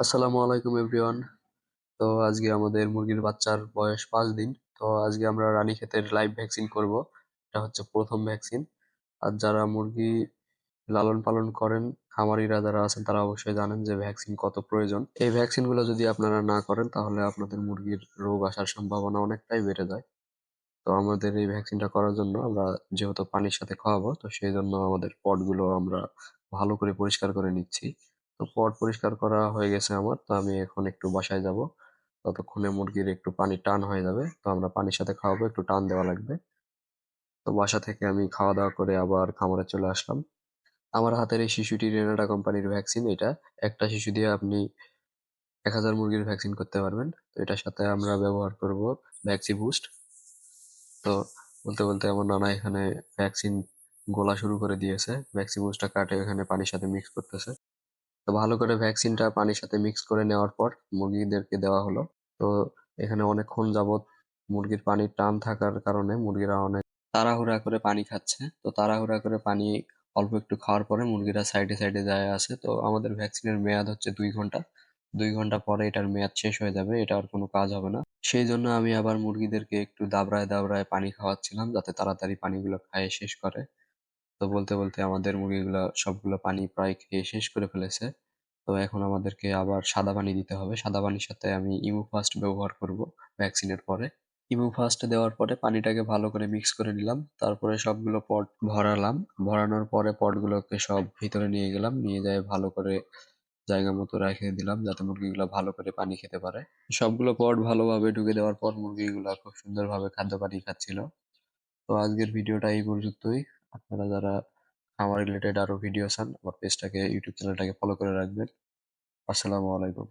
আসসালামু আলাইকুম, এভরিওয়ান। তো আজকে আমাদের মুরগির বাচ্চার বয়স পাঁচ দিন। তো আজকে আমরা রানীক্ষেতের লাইভ ভ্যাকসিন করব। এটা হচ্ছে প্রথম ভ্যাকসিন আর যারা মুরগি লালন পালন করেন, খামারিরা যারা আছেন, তারা অবশ্যই জানেন যে ভ্যাকসিন কত প্রয়োজন। এই ভ্যাকসিনগুলো যদি আপনারা না করেন, তাহলে আপনাদের মুরগির রোগ আসার সম্ভাবনা অনেকটাই বেড়ে যায়। তো আমাদের এই ভ্যাকসিনটা করার জন্য আমরা যেহেতু পানির সাথে খাওয়াবো, তো সেই জন্য আমাদের পটগুলো আমরা ভালো করে পরিষ্কার করে নিচ্ছি। তো পট পরিষ্কার করা হয়ে গেছে আমার। তো আমি এখন একটু বাসায় যাব। ততক্ষণে মুরগির একটু পানি টান হয়ে যাবে। তো আমরা পানির সাথে খাওয়াবো, একটু টান দেওয়া লাগবে। তো বাসা থেকে আমি খাওয়া দাওয়া করে আবার খামারে চলে আসলাম। আমার হাতের এই শিশুটি রেনাটা কোম্পানির ভ্যাকসিন এটা। একটা শিশু দিয়ে আপনি এক হাজার মুরগির ভ্যাকসিন করতে পারবেন। তো এটার সাথে আমরা ব্যবহার করব ভ্যাকসি বুস্ট। তো বলতে বলতে আমার নানা এখানে ভ্যাকসিন গোলা শুরু করে দিয়েছে। ভ্যাকসিন বুস্টটা কাটে, এখানে পানির সাথে মিক্স করতেছে। তো ভালো করে ভ্যাকসিনটা পানির সাথে মিক্স করে নেওয়ার পর মুরগিদেরকে দেওয়া হলো। তো এখানে অনেকক্ষণ যাবত মুরগির পানির টান থাকার কারণে মুরগিরা অনেক তাড়াহুড়া করে পানি খাচ্ছে। তো তাড়াহুড়া করে পানি অল্প একটু খাওয়ার পরে মুরগিরা সাইডে সাইডে যায় আছে তো আমাদের ভ্যাকসিনের মেয়াদ হচ্ছে দুই ঘণ্টা। দুই ঘণ্টা পরে এটার মেয়াদ শেষ হয়ে যাবে, এটা আর কোনো কাজ হবে না। সেই জন্য আমি আবার মুরগিদেরকে একটু দাবড়ায় দাবড়ায় পানি খাওয়াচ্ছিলাম যাতে তাড়াতাড়ি পানিগুলো খাইয়ে শেষ করে। তো বলতে বলতে আমাদের মুরগিগুলো সবগুলো পানি প্রায় খেয়ে শেষ করে ফেলেছে। তো এখন আমাদেরকে আবার সাদা পানি দিতে হবে। সাদা পানির সাথে আমি ইমু ফাস্ট ব্যবহার করব ভ্যাকসিনের পরে। ইমু ফাস্ট দেওয়ার পরে পানিটাকে ভালো করে মিক্স করে নিলাম। তারপরে সবগুলো পট ভরালাম। ভরানোর পরে পটগুলোকে সব ভিতরে নিয়ে গেলাম। নিয়ে যায় ভালো করে জায়গা মতো রেখে দিলাম যাতে মুরগিগুলো ভালো করে পানি খেতে পারে। সবগুলো পট ভালোভাবে ঢুকে দেওয়ার পর মুরগিগুলো খুব সুন্দরভাবে খাদ্য পানি খাচ্ছিল। তো আজকের ভিডিওটা এই পর্যন্তই। আপনারা যারা আমার রিলেটেড আরও ভিডিও চান আমার পেজটাকে ইউটিউব চ্যানেলটাকে ফলো করে রাখবেন। আসসালামু আলাইকুম।